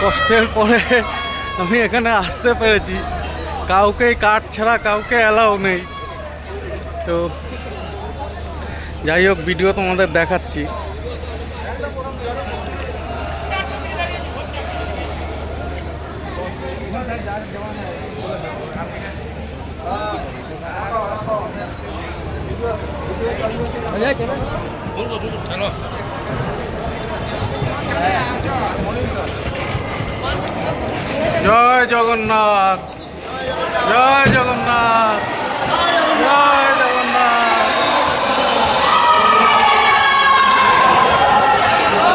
কষ্টের পরে আমি এখানে আসতে পেরেছি। কাউকে কাঠ ছাড়া কাউকে অ্যালাউ নেই। তো যাই হোক ভিডিও তোমাদের দেখাচ্ছি। জয় জগন্নাথ জয় জগন্নাথ, জয়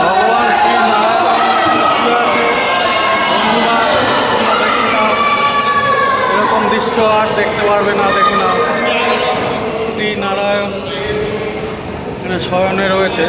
ভগবান শ্রী এরকম দৃশ্য আর দেখতে পারবে না, দেখে নাও। শ্রী নারায়ণ এখানে শয়নে রয়েছে।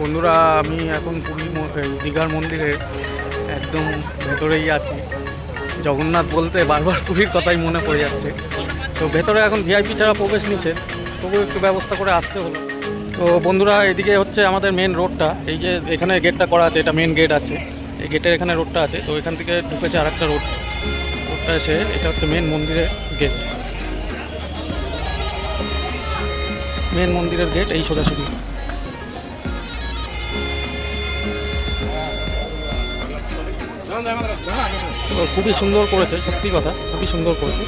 বন্ধুরা, আমি এখন পুরী দীঘার মন্দিরের একদম ভেতরেই আছি। জগন্নাথ বলতে বারবার পুরীর কথাই মনে পড়ে যাচ্ছে। তো ভেতরে এখন ভিআইপি ছাড়া প্রবেশ নিষেধ। তবু একটু ব্যবস্থা করে আসতে হলো। তো বন্ধুরা, এদিকে হচ্ছে আমাদের মেন রোডটা এই যে এখানে গেটটা করা আছে, এটা মেন গেট আছে। এই গেটের এখানে রোডটা আছে। তো এখান থেকে ঢুকেছে আর একটা রোড রোডটা এসে এটা হচ্ছে মেন মন্দিরের গেট মেন মন্দিরের গেট এই সোজাসুজি। খুবই সুন্দর করেছে সত্যি কথা খুবই সুন্দর করেছে।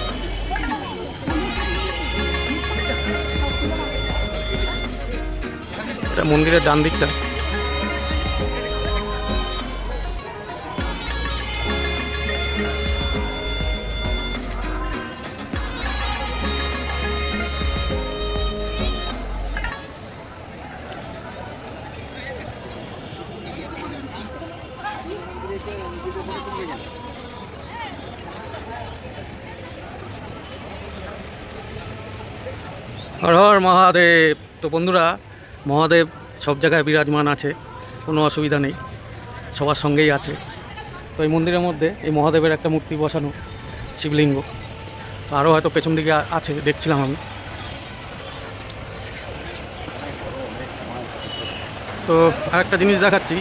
এটা মন্দিরের ডান দিকটা। হর হর মহাদেব। তো বন্ধুরা, মহাদেব সব জায়গায় বিরাজমান আছে, কোনো অসুবিধা নেই, সবার সঙ্গেই আছে। তো এই মন্দিরের মধ্যে এই মহাদেবের একটা মূর্তি বসানো, শিবলিঙ্গ। তো আরও হয়তো পেছন দিকে আছে, দেখছিলাম আমি। তো আরেকটা জিনিস দেখাচ্ছি,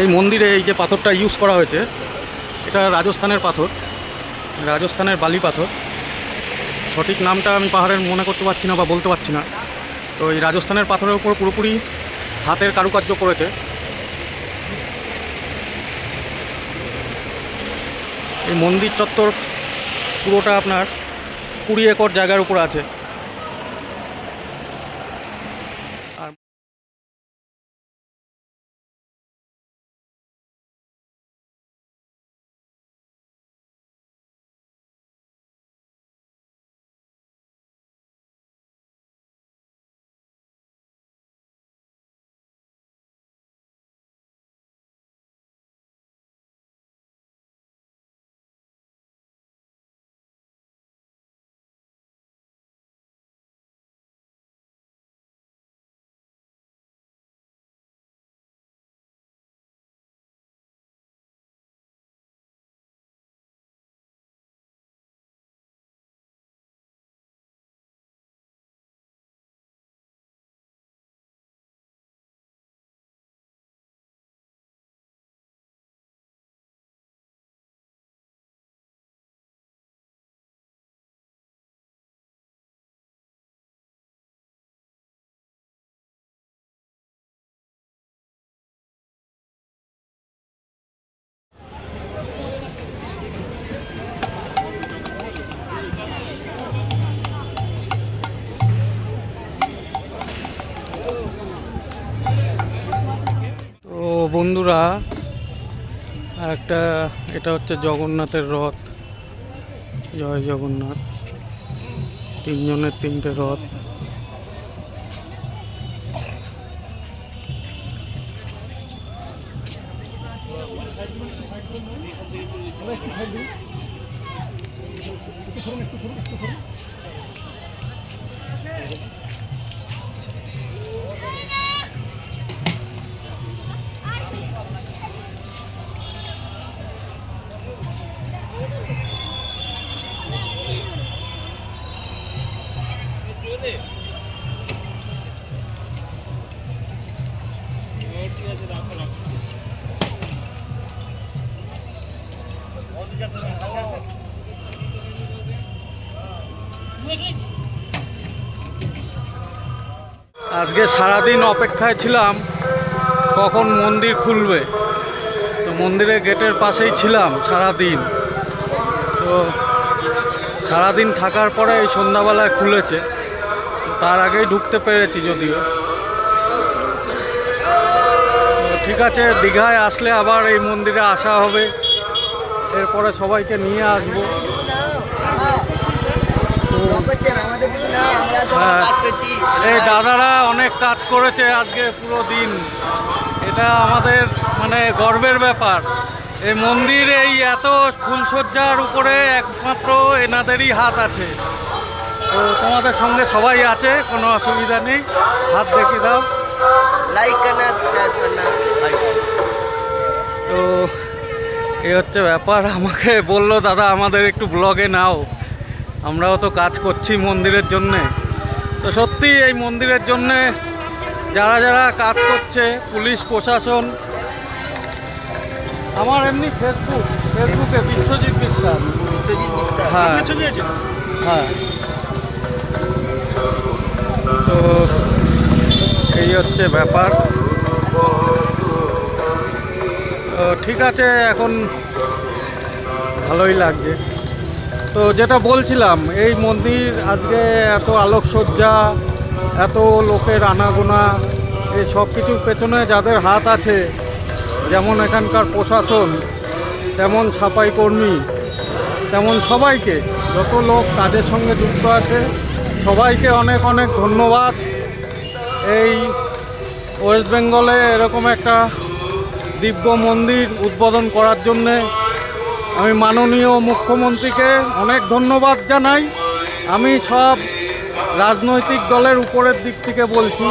এই মন্দিরে এই যে পাথরটা ইউজ করা হয়েছে, এটা রাজস্থানের পাথর, রাজস্থানের বালি পাথর। সঠিক নামটা আমি পাহাড়ের মনে করতে পারছি না বা বলতে পারছি না। তো এই রাজস্থানের পাথরের উপর পুরোপুরি হাতের কারুকার্য করেছে। এই মন্দির চত্বর পুরোটা আপনার কুড়ি একর জায়গার উপর আছে। বন্ধুরা একটা এটা হচ্ছে জগন্নাথের রথ। জয় জগন্নাথ। তিনজনের তিনটে রথ। আজকে সারাদিন অপেক্ষায় ছিলাম, কখন মন্দির খুলবে। তো মন্দিরের গেটের পাশেই ছিলাম সারাদিন। তো সারাদিন থাকার পরে এই সন্ধ্যাবেলায় খুলেছে। তার আগেই ঢুকতে পেরেছি যদিও। ঠিক আছে দীঘায় আসলে আবার এই মন্দিরে আসা হবে। এরপরে সবাইকে নিয়ে আসব। হ্যাঁ। এই দাদারা অনেক কাজ করেছে আজকে পুরো দিন। এটা আমাদের মানে গর্বের ব্যাপার। এই মন্দির এই এত ফুলসজ্জার উপরে একমাত্র এনাদেরই হাত আছে। তো তোমাদের সঙ্গে সবাই আছে কোনো অসুবিধা নেই। হাত দেখে দাও। লাইক করনা সাবস্ক্রাইব করনা তো এই হচ্ছে ব্যাপার আমাকে বলল দাদা আমাদের একটু ব্লগে নাও। আমরাও তো কাজ করছি মন্দিরের জন্যে। তো সত্যি এই মন্দিরের জন্যে যারা যারা কাজ করছে পুলিশ প্রশাসন আমার এমনি ফেসবুক ফেসবুকে বিশ্বজিৎ বিশ্বাস। বিশ্বজিৎ বিশ্বাস। হ্যাঁ। হ্যাঁ। তো এই হচ্ছে ব্যাপার। তো ঠিক আছে, এখন ভালোই লাগছে। তো যেটা বলছিলাম, এই মন্দির আজকে এত আলোকসজ্জা, এত লোকের আনাগোনা, এই সব কিছুর পেছনে যাদের হাত আছে, যেমন এখানকার প্রশাসন, তেমন সাফাই কর্মী, তেমন সবাইকে, যত লোক কাজের সঙ্গে যুক্ত আছে, সবাইকে অনেক অনেক ধন্যবাদ। এই ওয়েস্ট বেঙ্গলে এরকম একটা দিব্য মন্দির উদ্বোধন করার জন্যে আমি মাননীয় মুখ্যমন্ত্রীকে অনেক ধন্যবাদ জানাই। আমি সব রাজনৈতিক দলের উপরের দিক থেকে বলছি,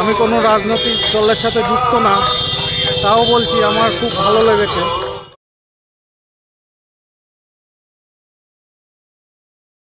আমি কোনো রাজনৈতিক দলের সাথে যুক্ত না, তাও বলছি আমার খুব ভালো লেগেছে।